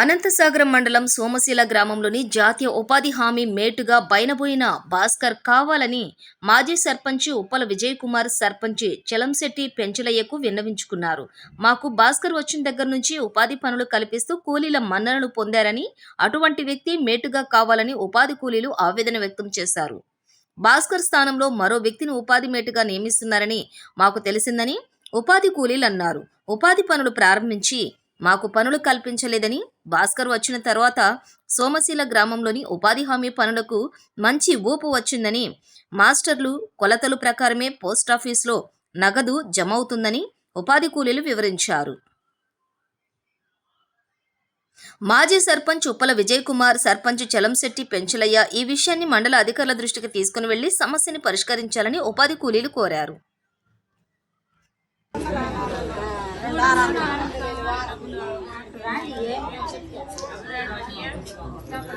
అనంతసాగరం మండలం సోమశీల గ్రామంలోని జాతీయ ఉపాధి హామీ మేటుగా బయనబోయిన భాస్కర్ కావాలని మాజీ సర్పంచ్ ఉప్పల విజయ్ కుమార్ సర్పంచ్ చలంశెట్టి పెంచలయ్యకు విన్నవించుకున్నారు. మాకు భాస్కర్ వచ్చిన దగ్గర నుంచి ఉపాధి పనులు కల్పిస్తూ కూలీల మన్ననలు పొందారని అటువంటి వ్యక్తి మేటుగా కావాలని ఉపాధి కూలీలు ఆవేదన వ్యక్తం చేశారు. భాస్కర్ స్థానంలో మరో వ్యక్తిని ఉపాధి మేటుగా నియమిస్తున్నారని మాకు తెలిసిందని ఉపాధి కూలీలు అన్నారు ఉపాధి పనులు ప్రారంభించి మాకు పనులు కల్పించలేదని భాస్కర్ వచ్చిన తర్వాత సోమశీల గ్రామంలోని ఉపాధి హామీ పనులకు మంచి ఊపు వచ్చిందని మాస్టర్లు కొలతలు ప్రకారమే పోస్టాఫీస్లో నగదు జమ అవుతుందని ఉపాధి కూలీలు వివరించారు. మాజీ సర్పంచ్ ఉప్పల విజయ్ కుమార్ సర్పంచ్ చలంశెట్టి పెంచలయ్య ఈ విషయాన్ని మండల అధికారుల దృష్టికి తీసుకుని వెళ్ళి సమస్యని పరిష్కరించాలని ఉపాధి కూలీలు కోరారు.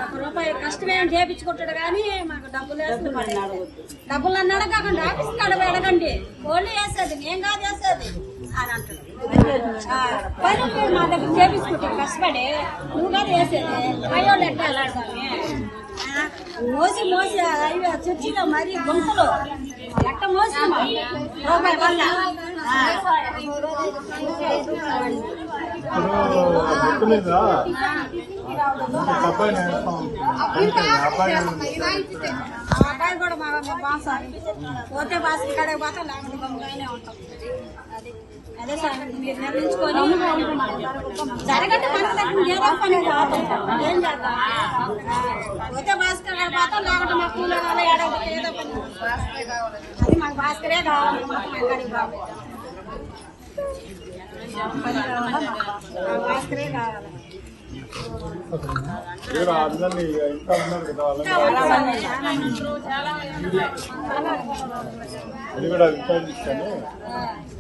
ఒక రూపాయి కష్టమేం చేపించుకుంటాడు కానీ మాకు డబ్బులు వేస్తున్నాడు డబ్బులు అన్నాడు కాకుండా ఆఫీస్ కాడ అడగండి. వాళ్ళు వేసేది నేను కాదు వేసేది అని అంటాడు. పని మా దగ్గర చేపించుకుంటాడు కష్టపడి నువ్వు కాదు వేసేది అయ్యోళ్ళు ఎట్లా వెళ్ళాడుతామే మోసి మోసి అయ్యో చర్చిలో మరి గుంపులు. ఎట్ట మోసి రూపాయి వల్ల అబ్బాయి కూడా మా బాస్ పోతే బాస్ ఇక్కడికి పోతాం లేకపోతే గమ్ముగానే ఉంటాం. అది. అదే సార్ మీరు నిర్ణయించుకొని జరగండి మన దగ్గర ఏదో పని కాదు ఏం చేద్దాం? పోతే భాస్కర్ గారు పోతాం లేకపోతే మా కూల ఏదో పని. అది మాకు భాస్కరే కావాలి మాకు ఎక్కడికి కావాలి అది కూడా విచారించుకొని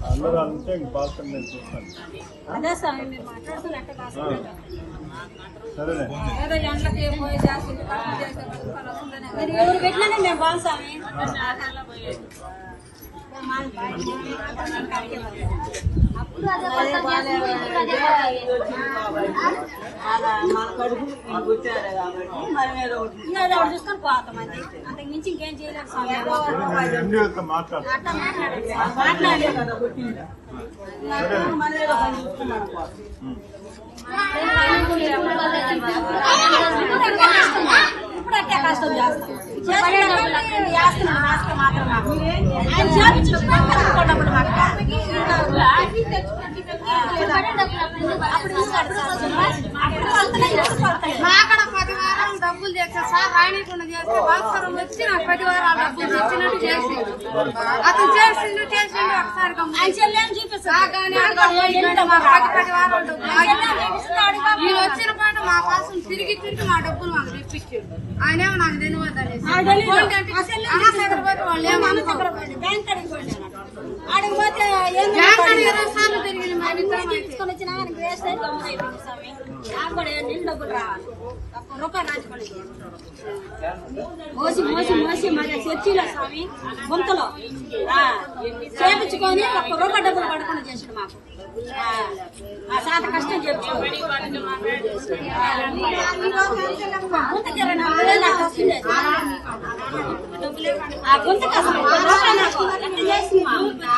అందరూ అంతే ఇంక భాస్కర్ నేను చూస్తాను అదే సార్ మీరు మాట్లాడుతున్నట్టు భాస్కర్ సరేలే ఏదో ఎండకి పోయి చేస్తుంది పనులు చేసే పని వస్తుందని. మీరు ఎవరు పెట్టినా మేము బాగు స్వామి అప్పుడు అదే కొత్త చేస్తుంది, ఇప్పుడు అదే ఇంకా ఏదో ఒకటి చూసుకొని పోతాం అది అంతకు మించి ఇంకేం చేయలేదు స్వామి ఎండి వాళ్ళతో మాట్లాడు అట్లా మాట్లాడండి స్వామి. మాట్లాడండి ఇప్పుడు అట్టే కష్టం చేస్తాం చేస్తున్నప్పుడు చేస్తున్నాం మాస్టర్ మాత్రం మాకు. మాకడ పది వారాలు డబ్బులు తెచ్చా సార్ రాణికుండా చేస్తే భాస్కరం వచ్చి నాకు పది వారాలు డబ్బులు తెచ్చినట్టు చేసి. అతను చేసిండు చేసిండు ఒకసారి పది వారాలు డబ్బులు అడిగా మీరు వచ్చిన పాట మా కోసం తిరిగి తిరిగి మా డబ్బులు మాకు తెప్పించాడు. ఆయనేమో నాకు తెలియదు అనేసి. నాకు తెలీదు. ఫోన్ వచ్చినా వేస్ట్ అయితే గమ్మున అయిపోయింది స్వామి. నాకు కూడా డబ్బులు రావాలి. ఒక్క రూపాయి మోసి మోసి మోసి మరి చర్చిలో స్వామి గుంతలో. చేపించుకొని ఒక్క రూపాయి డబ్బులు పడకుండా చేసాడు మాకు. ఆ, శాత కష్టం చెప్పుకోండి నాకు ఆ గుంతకి అసలు ఒక్క రూపాయి నాకు ఎట్లా చేసింది రూపాయి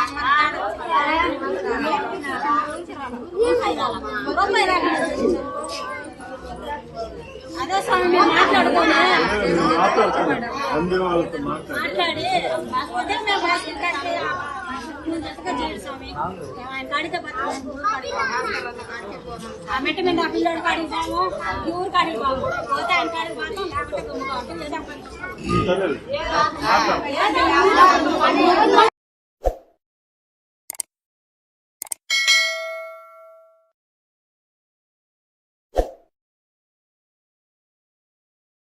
రాకుండా చేసింది. అదే స్వామి మేము మాట్లాడుకోలే మాట్లాడుతున్నాను మాట్లాడి ఉదయం మేము మేము ఆ ఈ ఊరు కాడికి పోతే ఆయన కాడికి పోతాం లేకపోతే